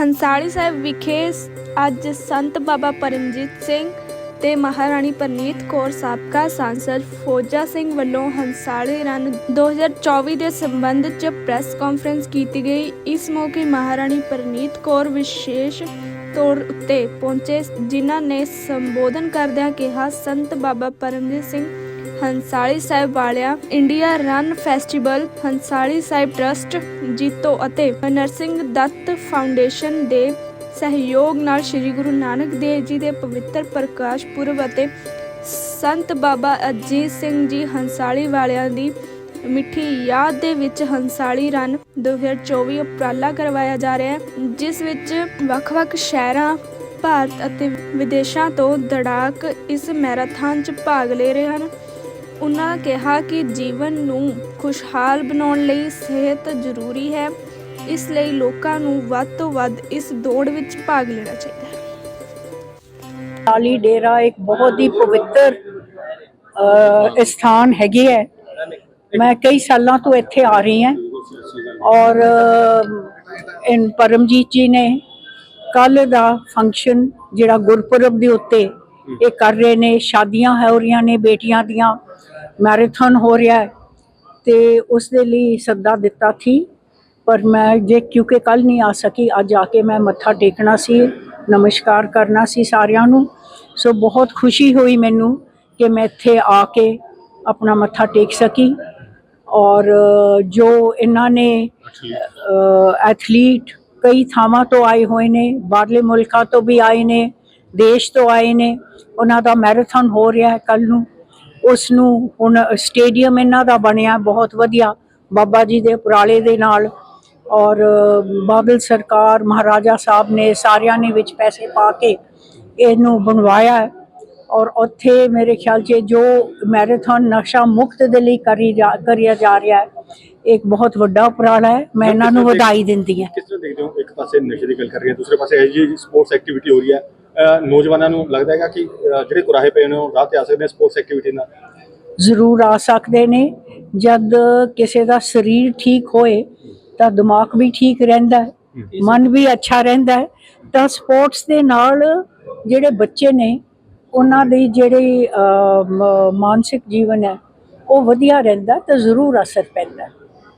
ਹੰਸਾਲੀ ਸਾਹਿਬ ਵਿਖੇ ਅੱਜ ਸੰਤ ਬਾਬਾ ਪਰਮਜੀਤ ਸਿੰਘ ਤੇ ਮਹਾਰਾਣੀ ਪਰਨੀਤ ਕੌਰ ਸਾਬਕਾ ਸਾਂਸਦ ਫੌਜਾ ਸਿੰਘ ਵੱਲੋਂ ਹੰਸਾਲੀ ਰਨ 2024 ਦੇ ਸੰਬੰਧ 'ਚ ਪ੍ਰੈਸ ਕਾਨਫਰੰਸ ਕੀਤੀ ਗਈ। ਇਸ ਮੌਕੇ ਮਹਾਰਾਣੀ ਪਰਨੀਤ ਕੌਰ ਵਿਸ਼ੇਸ਼ ਤੌਰ ਉੱਤੇ ਪਹੁੰਚੇ। ਜਿਨ੍ਹਾਂ ਨੇ ਸੰਬੋਧਨ ਕਰਦਿਆਂ ਕਿਹਾ, ਸੰਤ ਬਾਬਾ ਪਰਮਜੀਤ ਸਿੰਘ ਹੰਸਾਲੀ ਸਾਹਿਬ ਵਾਲਿਆ India run festival, Hansali Sahib trust, JITO ਅਤੇ ਨਰਸਿੰਘ ਦੱਤ ਫਾਊਂਡੇਸ਼ਨ ਦੇ ਸਹਿਯੋਗ ਨਾਲ ਸ੍ਰੀ ਗੁਰੂ ਨਾਨਕ ਦੇਵ ਜੀ ਦੇ ਪਵਿੱਤਰ ਪ੍ਰਕਾਸ਼ ਪੁਰਬ ਅਤੇ ਸੰਤ ਬਾਬਾ ਅਜੀਤ ਸਿੰਘ ਜੀ ਹੰਸਾਲੀ ਵਾਲਿਆਂ ਦੀ ਮਿੱਠੀ ਯਾਦ ਦੇ ਵਿੱਚ ਹੰਸਾਲੀ ਰਨ 2024 ਉਪਰਾਲਾ ਕਰਵਾਇਆ ਜਾ ਰਿਹਾ ਹੈ, ਜਿਸ ਵਿੱਚ ਵੱਖ-ਵੱਖ ਸ਼ਹਿਰਾਂ, ਭਾਰਤ ਅਤੇ ਵਿਦੇਸ਼ਾਂ ਤੋਂ ਦੜਾਕ ਇਸ ਮੈਰਾਥਨ 'ਚ ਭਾਗ ਲੈ ਰਹੇ ਹਨ। ਉਹਨਾਂ ਕਿਹਾ ਕਿ ਜੀਵਨ ਨੂੰ ਖੁਸ਼ਹਾਲ ਬਣਾਉਣ ਲਈ ਸਿਹਤ ਜ਼ਰੂਰੀ ਹੈ। ਇਸ ਲਈ ਲੋਕਾਂ ਨੂੰ ਵੱਧ ਤੋਂ ਵੱਧ ਇਸ ਦੌੜ ਵਿੱਚ ਭਾਗ ਲੈਣਾ ਚਾਹੀਦਾ ਹੈ। ਕਾਲੀ ਡੇਰਾ ਇੱਕ ਬਹੁਤ ਹੀ ਪਵਿੱਤਰ ਸਥਾਨ ਹੈਗੀ ਹੈ। ਮੈਂ ਕਈ ਸਾਲਾਂ ਤੋਂ ਇੱਥੇ ਆ ਰਹੀ ਹਾਂ ਔਰ ਇਨ ਪਰਮਜੀਤ ਜੀ ਨੇ ਕੱਲ ਦਾ ਫੰਕਸ਼ਨ ਜਿਹੜਾ ਗੁਰਪੁਰਬ ਦੇ ਉੱਤੇ ਇਹ ਕਰ ਰਹੇ ਨੇ ਸ਼ਾਦੀਆਂ ਹੋ ਰਹੀਆਂ ਨੇ ਬੇਟੀਆਂ ਦੀਆਂ ਮੈਰਾਥਨ ਹੋ ਰਿਹਾ ਹੈ ਤੇ ਉਸ ਦੇ ਲਈ ਸੱਦਾ ਦਿੱਤਾ ਸੀ। ਪਰ ਮੈਂ ਜੇ ਕਿਉਂਕਿ ਕੱਲ ਨਹੀਂ ਆ ਸਕੀ ਅੱਜ ਆ ਕੇ ਮੈਂ ਮੱਥਾ ਟੇਕਣਾ ਸੀ ਨਮਸਕਾਰ ਕਰਨਾ ਸੀ ਸਾਰਿਆਂ ਨੂੰ। ਸੋ ਬਹੁਤ ਖੁਸ਼ੀ ਹੋਈ ਮੈਨੂੰ ਕਿ ਮੈਂ ਇੱਥੇ ਆ ਕੇ ਆਪਣਾ ਮੱਥਾ ਟੇਕ ਸਕੀ ਔਰ ਜੋ ਇਹਨਾਂ ਨੇ ਐਥਲੀਟ ਕਈ ਥਾਵਾਂ ਤੋਂ ਆਏ ਹੋਏ ਨੇ ਬਾਹਰਲੇ ਮੁਲਕਾਂ ਤੋਂ ਵੀ ਆਏ ਨੇ ਦੇਸ਼ ਤੋਂ ਆਏ ਨੇ ਉਹਨਾਂ ਦਾ ਮੈਰਾਥਨ ਹੋ ਰਿਹਾ ਹੈ ਕੱਲ ਨੂੰ। ਉਸ ਨੂੰ ਹੁਣ ਸਟੇਡੀਅਮ ਇਹਨਾਂ ਦਾ ਬਣਿਆ ਬਹੁਤ ਵਧੀਆ। ਬਾਬਾ ਜੀ ਦੇ ਉਪਰਾਲੇ ਦੇ ਨਾਲ ਔਰ ਬਾਦਲ ਸਰਕਾਰ ਮਹਾਰਾਜਾ ਸਾਹਿਬ ਨੇ ਸਾਰਿਆਂ ਨੇ ਵਿੱਚ ਪੈਸੇ ਪਾ ਕੇ ਇਹਨੂੰ ਬਣਵਾਇਆ ਔਰ ਉੱਥੇ ਮੇਰੇ ਖਿਆਲ 'ਚ ਜੋ ਮੈਰਾਥਨ ਨਕਸ਼ਾ ਮੁਕਤ ਦੇ ਲਈ ਕਰੀ ਜਾ ਕਰਿਆ ਜਾ ਰਿਹਾ ਹੈ ਇੱਕ ਬਹੁਤ ਵੱਡਾ ਉਪਰਾਲਾ ਹੈ। ਮੈਂ ਇਹਨਾਂ ਨੂੰ ਵਧਾਈ ਦਿੰਦੀ ਹਾਂ। ਕਿਸ ਤਰ੍ਹਾਂ ਦੇਖਦੇ ਹੋ ਇੱਕ ਪਾਸੇ ਨਸ਼ੇ ਦੀ ਗੱਲ ਕਰ ਰਹੀ ਹੈ ਦੂਸਰੇ ਪਾਸੇ ਇਹ ਜੀ ਸਪੋਰਟਸ ਐਕਟੀਵਿਟੀ ਹੋ ਰਹੀ ਹੈ ਨੌਜਵਾਨਾਂ ਨੂੰ ਲੱਗਦਾ ਹੈਗਾ ਕਿ ਜਿਹੜੇ ਕੁਰਾਹੇ ਪਏ ਨੇ ਉਹ ਰਾਹ ਤੇ ਆ ਸਕਦੇ ਨੇ ਸਪੋਰਟਸ ਐਕਟੀਵਿਟੀ ਨਾਲ? ਜ਼ਰੂਰ ਆ ਸਕਦੇ ਨੇ। ਜਦ ਕਿਸੇ ਦਾ ਸਰੀਰ ਠੀਕ ਹੋਏ ਤਾਂ ਦਿਮਾਗ ਵੀ ਠੀਕ ਰਹਿੰਦਾ ਹੈ ਮਨ ਵੀ ਅੱਛਾ ਰਹਿੰਦਾ ਹੈ। ਤਾਂ ਸਪੋਰਟਸ ਦੇ ਨਾਲ ਜਿਹੜੇ ਬੱਚੇ ਨੇ ਉਹਨਾਂ ਦੀ ਜਿਹੜੀ ਮਾਨਸਿਕ ਜੀਵਨ ਹੈ ਉਹ ਵਧੀਆ ਰਹਿੰਦਾ ਤਾਂ ਜ਼ਰੂਰ ਅਸਰ ਪੈਂਦਾ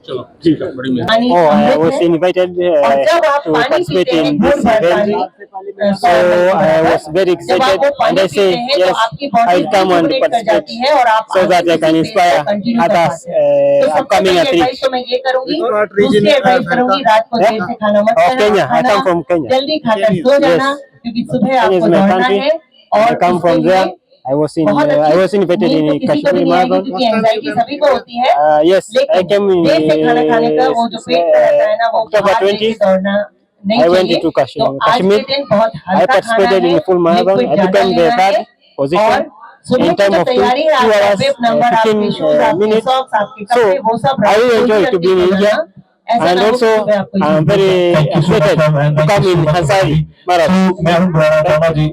चलो ठीक है बड़ी मेहरबानी पानी Oh, I was हमने invited और जब uh, आप to पानी participate पीते हैं in this भरभर event. पानी So I was very जब excited आप वो and पानी I say, पीते हैं तो yes, आपकी I'll come and बॉडी कर जाती participate है और आप so आगे that I can इसी चीज़ को inspire continue कर others पाते हैं। तो uh, सबसे upcoming पहले athletes. advice तो मैं ये करूंगी देखो, आप दूसरी region advice में करूंगी रात को देर से खाना मत Oh, Kenya. I come खाना from Kenya. जल्दी खाकर Kenya. सो जाना Yes. क्योंकि सुबह Kenya is आपको my दौड़ना country. है I और come उसके from लिए there. I was in. बहुत Uh, I अच्छी was invited नींद in तो किसी को भी Kashmir नहीं आएगी Marathon. क्योंकि एंजाइटी सभी को होती है Uh, yes, I लेकिन came in देर से खाना खाने का वो जो पेट में रहता है ना वो uh, October बाहर लेके 20. दौड़ना नहीं I went चाहिए to Kashmir. तो आज के Kashmir. दिन बहुत I हल्का खाना participated in है the full marathon. Liquid I ज्यादा became the लेना third है position और सुबह in की time जो of two, तैयारी है two आपका hours, वेब uh, नंबर आपके 15 शूज uh, आपके minutes. सॉक्स आपके So कपड़े वो सब I really कोई enjoy जल्दी to be in banana. India. ऐसा And ना हो also, कि सुबह आपको I'm very excited to come in Hansari Marathon. मैं हूं राणा जी